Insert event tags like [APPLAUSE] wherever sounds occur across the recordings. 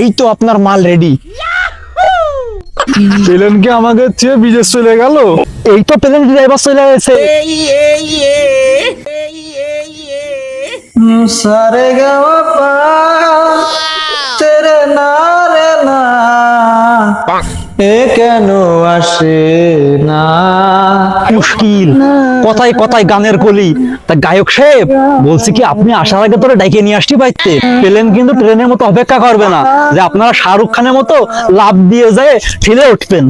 এই তো আপনার মাল রেডি প্লেন কি আমাকে চেয়ে বিদেশ চলে গেল। এই তো প্লেন ড্রাইভার চলে গেছে। সারে গাওয়া পা তেরে না রে না। এ কেন আসে না? মুশকিল। কথায় কথায় গানের কলি। তা গায়ক সাহেব বলছি কি আপনি আসার আগে তোরে ডাইকে নিয়ে আসতে পারতে প্লেন কিন্তু ট্রেনের মতো অপেক্ষা করবে না। যে আপনারা শাহরুখ খানের মতো লাভ দিয়ে যায় ঠেলে উঠবেন।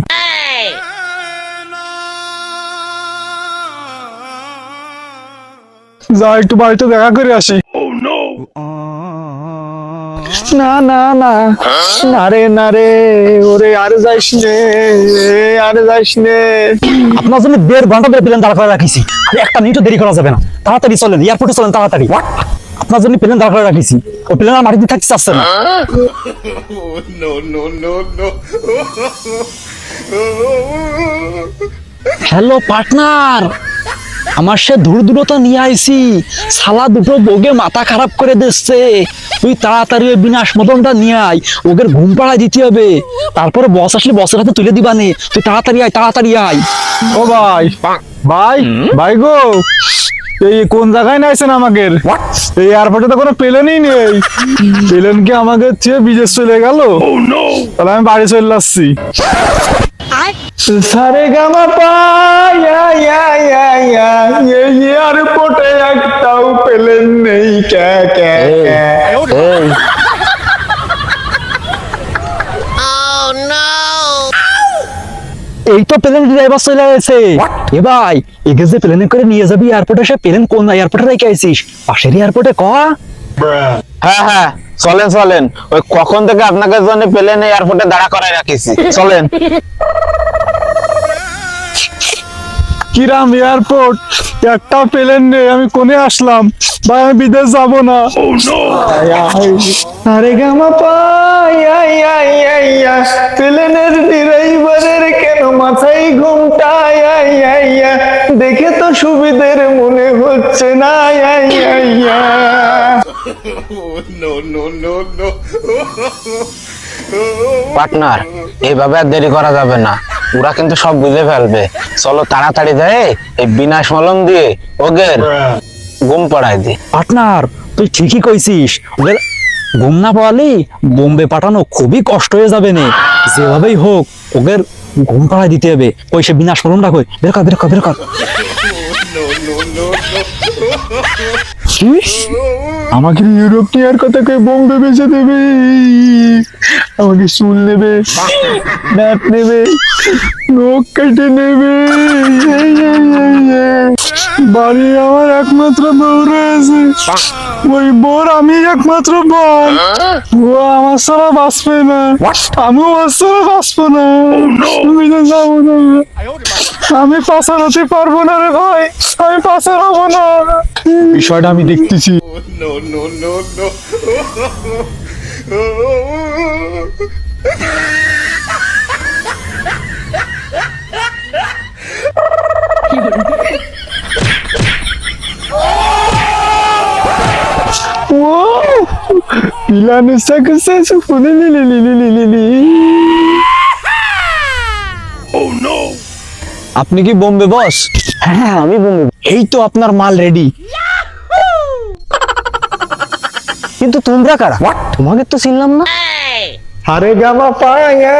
যা একটু বাড়িতে দেখা করে আসি। না না না না। রে না রে ওরে আর যাইস নে আর যাইস নে। আপনার জন্য দেড় ঘণ্টা ধরে প্লেন দাঁড় করে রাখিছি। আর একটা মিনিটও দেরি করা যাবে না। তাড়াতাড়ি চলেন এয়ারপোর্টে চলেন তাড়াতাড়ি। আপনার জন্য প্লেন দাঁড় করে রাখিছি। ওই প্লেন আর মাটিতে থাকতে চাচ্ছে না. হ্যালো পার্টনার আমার সে দূর দূরতা নিয়ে আইছি। সালা দুটো বগে মাথা খারাপ করে দিচ্ছে। তুই তাড়াতাড়ি ওই বিনাশ মদনটা নিয়ে আয় ওদের ঘুম পাড়ায় দিতে হবে। তারপরে বস আসলে বসের হাতে তুলে দিবানে তুই তাড়াতাড়ি আয় তাড়াতাড়ি আয়। ও ভাই ভাই ভাই গো এই কোন জায়গায় নাইছেন আমাকে এই এয়ারপোর্টে তো কোনো প্লেনই নেই। প্লেন কি আমাকে চেয়ে বিদেশ চলে গেল? তাহলে আমি বাড়ি চলে আসছি। সারে গামা পায়া এই তো প্লেন ড্রাইভার চলে গেছে। এ ভাই একে যে প্লেনে করে নিয়ে যাবি এয়ারপোর্টে সে প্লেন কোন এয়ারপোর্টে রেখে আইছিস? পাশের এয়ারপোর্টে ক? হ্যাঁ হ্যাঁ চলেন চলেন। ওই কখন থেকে আপনাকে জন্য প্লেন এয়ারপোর্টে দাঁড়া করাই রাখিছি? চলেন। কিরাম এয়ারপোর্ট একটা প্লেন নেই আমি কোনে আসলাম? ভাই আমি বিদেশ যাব না। আরে গামা পায়া ইয়া ইয়া ইয়া প্লেনের ড্রাইভারের কেন মাথায় ঘুমটা দেখে তো সুবিধের মনে হচ্ছে না. পার্টনার এইভাবে আর দেরি করা যাবে না। ওরা কিন্তু সব বুঝে ফেলবে। চলো তাড়াতাড়ি যায় এই বিনাশ মলম দিয়ে ওগের ঘুম পড়াই দি। পার্টনার তুই ঠিকই কইছিস ওদের ঘুম না পাওয়ালি বোম্বে পাঠানো খুবই কষ্ট হয়ে যাবে নে। যেভাবেই হোক ওদের ঘুম পাড়ায় দিতে হবে। ওই সে বিনা স্মরণ রাখো বের কর বের কর বের কর। আমাকে ইউরোপ কথা কে বোম্বে বেঁচে দেবে? আমাকে চুল নেবে ম্যাপ নেবে, নখ কেটে নেবে। বাড়ি আমার একমাত্র বউ রয়েছে। ওই বোর আমি একমাত্র বোন ও আমার ছাড়া বাঁচবে না। আমিও ওর ছাড়া বাঁচবো না। তুমি তো যাব না। আমি পাচার হতে পারব না রে ভাই। আমি পাচার হব না। বিষয়টা আমি দেখতেছি। No, no, no, [LAUGHS] no. Wow! Pilano success li li li li li li li আপনি কি বোম্বে বস হ্যাঁ আমি বোম্বে এই তো আপনার মাল রেডি কিন্তু তোমরা কারা? তোমাকে তো চিনলাম না। আরে গামা পায়া ইয়া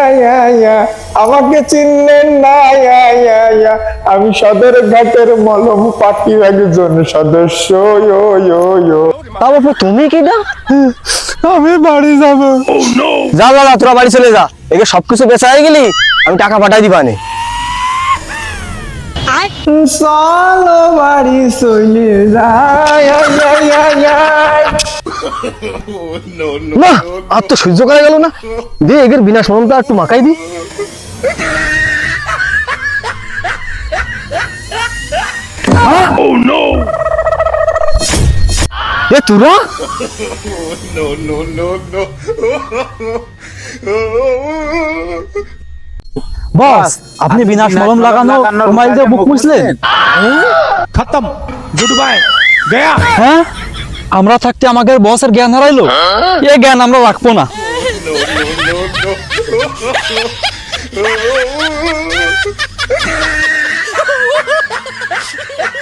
ইয়া আমাকে চিনলেন না ইয়া ইয়া ইয়া। আমি সদর ঘাটের মলম পার্টি একজন সদস্য ইয়ো ইয়ো ইয়ো। বাবা তুমি কি না? আমি বাড়ি যাব। যা বাবা তোরা বাড়ি চলে যা। একে সবকিছু বেচা হয়ে গেলি আমি টাকা পাঠাই দিবানে চলো বাড়ি চলে No, no, না আর তো সহ্য করা গেল না। দে এগের বিনাশ মলমটা একটু মাখাই দি। আরে তোরা no no no no boss আপনি বিনা মলম লাগানো মোবাইল দিয়ে মুখ মুছলেন? খতম। গুড বাই গয়া। হ্যাঁ? আমরা থাকতে আমাদের বসের জ্ঞান হারাইলো? এ জ্ঞান আমরা রাখব না। Oh,